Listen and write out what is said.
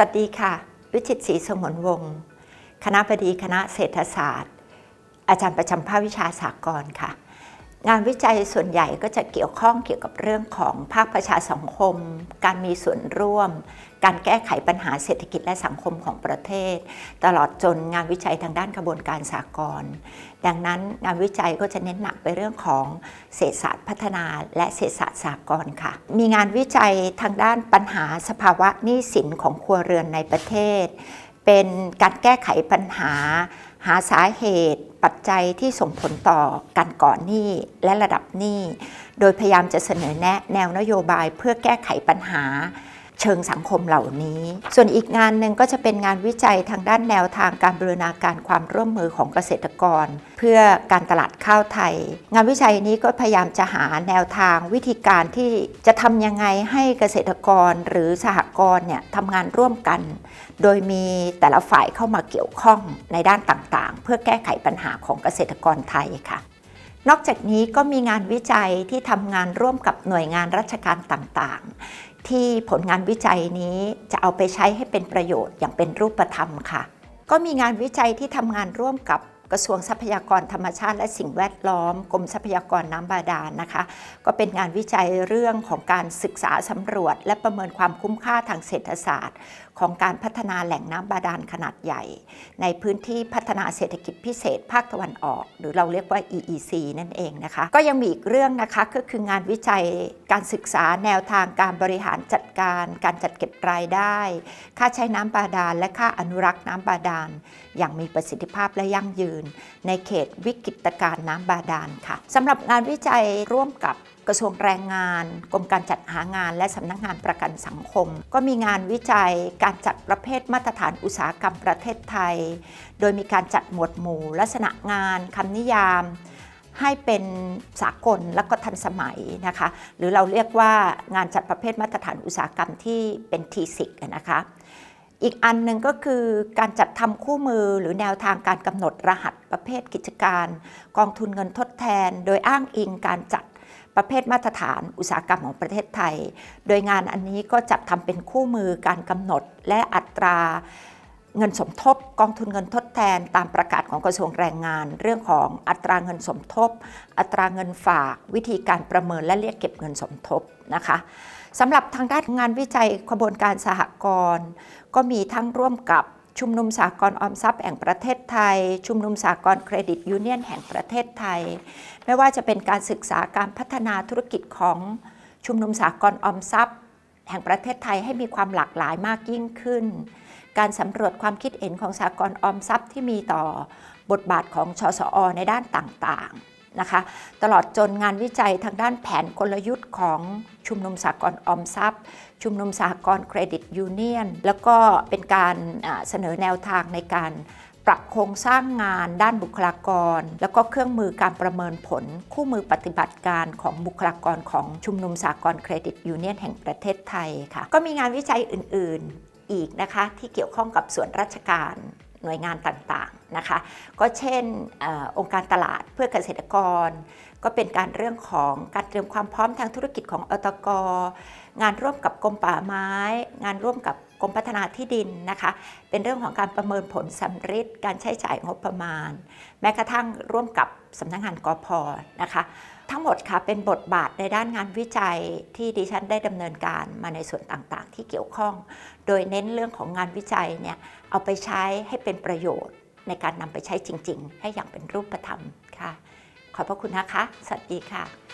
สวัสดีค่ะ วิจิตศรีสงวนวงศ์คณะบดีคณะเศรษฐศาสตร์ อาจารย์ประจำภาควิชาสากลค่ะ งานวิจัยส่วนใหญ่ก็จะเกี่ยวข้องเกี่ยวกับเรื่องของภาคประชาสังคม การมีส่วนร่วม การแก้ไขปัญหาเศรษฐกิจและสังคมของประเทศ ตลอดจนงานวิจัยทางด้านกระบวนการสากลดังนั้นงานวิจัยก็จะเน้นหนักไปเรื่องของเศรษฐศาสตร์พัฒนาและเศรษฐศาสตร์สากลค่ะ มีงานวิจัยทางด้านปัญหาสภาวะหนี้สินของครัวเรือนในประเทศ เป็นการแก้ไขปัญหา หาสาเหตุปัจจัยที่ส่งผลต่อการก่อหนี้และระดับหนี้ โดยพยายามจะเสนอแนะแนวนโยบายเพื่อแก้ไขปัญหา เชิงสังคมเหล่านี้ ส่วนอีกงานหนึ่งก็จะเป็นงานวิจัยทางด้านแนวทางการบรูรณาการความร่วมมือของเกษตรกร เพื่อการตลาดข้าวไทย งานวิจัยนี้ก็พยายามจะหาแนวทางวิธีการที่จะทำยังไงให้เกษตรกรหรือสหกรณ์เนี่ยทำงานร่วมกัน โดยมีแต่ละฝ่ายเข้ามาเกี่ยวข้องในด้านต่างๆ เพื่อแก้ไขปัญหาของเกษตรกรไทยค่ะนอกจากนี้ก็มีงานวิจัยที่ทำงานร่วมกับหน่วยงานราชการต่างๆ ที่ผลงานวิจัยนี้จะเอาไปใช้ให้เป็นประโยชน์อย่างเป็นรูปธรรมค่ะ ก็มีงานวิจัยที่ทำงานร่วมกับกระทรวงทรัพยากรธรรมชาติและสิ่งแวดล้อม กรมทรัพยากรน้ำบาดาลนะคะ ก็เป็นงานวิจัยเรื่องของการศึกษาสำรวจ และประเมินความคุ้มค่าทางเศรษฐศาสตร์ ของการพัฒนาแหล่งน้ำบาดาลขนาดใหญ่ ในพื้นที่พัฒนาเศรษฐกิจพิเศษภาคตะวันออก หรือเราเรียกว่า EEC นั่นเองนะคะ ก็ยังมีอีกเรื่องนะคะก็คืองานวิจัยการศึกษาแนวทางการบริหารจัดการ การจัดเก็บรายได้ ค่าใช้น้ำบาดาล และค่าอนุรักษ์น้ำบาดาล อย่างมีประสิทธิภาพและยั่งยืน ในเขตวิกฤตการณ์น้ำบาดาลค่ะสำหรับงานวิจัยร่วมกับ กระทรวงแรงงาน กรมการจัดหางาน และสำนักงานประกันสังคม ก็มีงานวิจัยการจัดประเภทมาตรฐานอุตสาหกรรมประเทศไทย โดยมีการจัดหมวดหมู่ ลักษณะงานคำนิยาม ให้เป็นสากลและก็ทันสมัยนะคะ หรือเราเรียกว่างานจัดประเภทมาตรฐานอุตสาหกรรมที่เป็นทีสิกนะคะอีกอันหนึ่งก็คือการจัดทำคู่มือหรือแนวทางการกำหนดรหัสประเภทกิจการ กองทุนเงินทดแทน โดยอ้างอิงการจัด ประเภทมาตรฐานอุตสาหกรรมของประเทศไทย โดยงานอันนี้ก็จัดทำเป็นคู่มือการกำหนดและอัตราเงินสมทบกองทุนเงินทดแทนตามประกาศของกระทรวงแรงงาน เรื่องของอัตราเงินสมทบ อัตราเงินฝาก วิธีการประเมินและเรียกเก็บเงินสมทบนะคะสำหรับทางด้านงานวิจัยขบวนการสหกรณ์ก็มีทั้งร่วมกับ ชุมนุมสากลออมทรัพย์แห่งประเทศไทย ชุมนุมสากลเครดิตยูเนียนแห่งประเทศไทย ไม่ว่าจะเป็นการศึกษาการพัฒนาธุรกิจของชุมนุมสากลออมทรัพย์ แห่งประเทศไทยให้มีความหลากหลายมากยิ่งขึ้น การสำรวจความคิดเห็นของสากลออมทรัพย์ที่มีต่อบทบาทของชสอในด้านต่างๆ นะคะ ตลอดจนงานวิจัยทางด้านแผนกลยุทธ์ของชุมนุมสากลออมทรัพย์ ชุมนุมสหกรณ์เครดิตยูเนียน แล้วก็เป็นการเสนอแนวทางในการปรับโครงสร้างงานด้านบุคลากร แล้วก็เครื่องมือการประเมินผล คู่มือปฏิบัติการของบุคลากรของชุมนุมสากลเครดิตยูเนียนแห่งประเทศไทยค่ะ ก็มีงานวิจัยอื่น ๆ อีกนะคะที่เกี่ยวข้องกับส่วนราชการหน่วยงานต่างๆ นะคะ ก็เช่นอองค์การตลาดเพื่อเกษตรกร ก็เป็นการเรื่องของการเตรียมความพร้อมทางธุรกิจของอตกงานร่วมกับกรมป่าไม้ งานร่วมกับกรมพัฒนาที่ดินนะคะ เป็นเรื่องของการประเมินผลสำฤทธิ์การใช้จ่ายงบประมาณ แม้กระทั่งร่วมกับสำนักงงานกพนะคะ ทั้งหมดค่ะเป็นบทบาทในด้านงานวิจัยที่ดิฉันได้ดำเนินการมาในส่วนต่างๆ ที่เกี่ยวข้อง โดยเน้นเรื่องของงานวิจัยเนี่ยเอาไปใช้ให้เป็นประโยชน์ ในการนำไปใช้จริง ๆ ให้อย่างเป็นรูปธรรมค่ะ ขอบพระคุณนะคะ สวัสดีค่ะ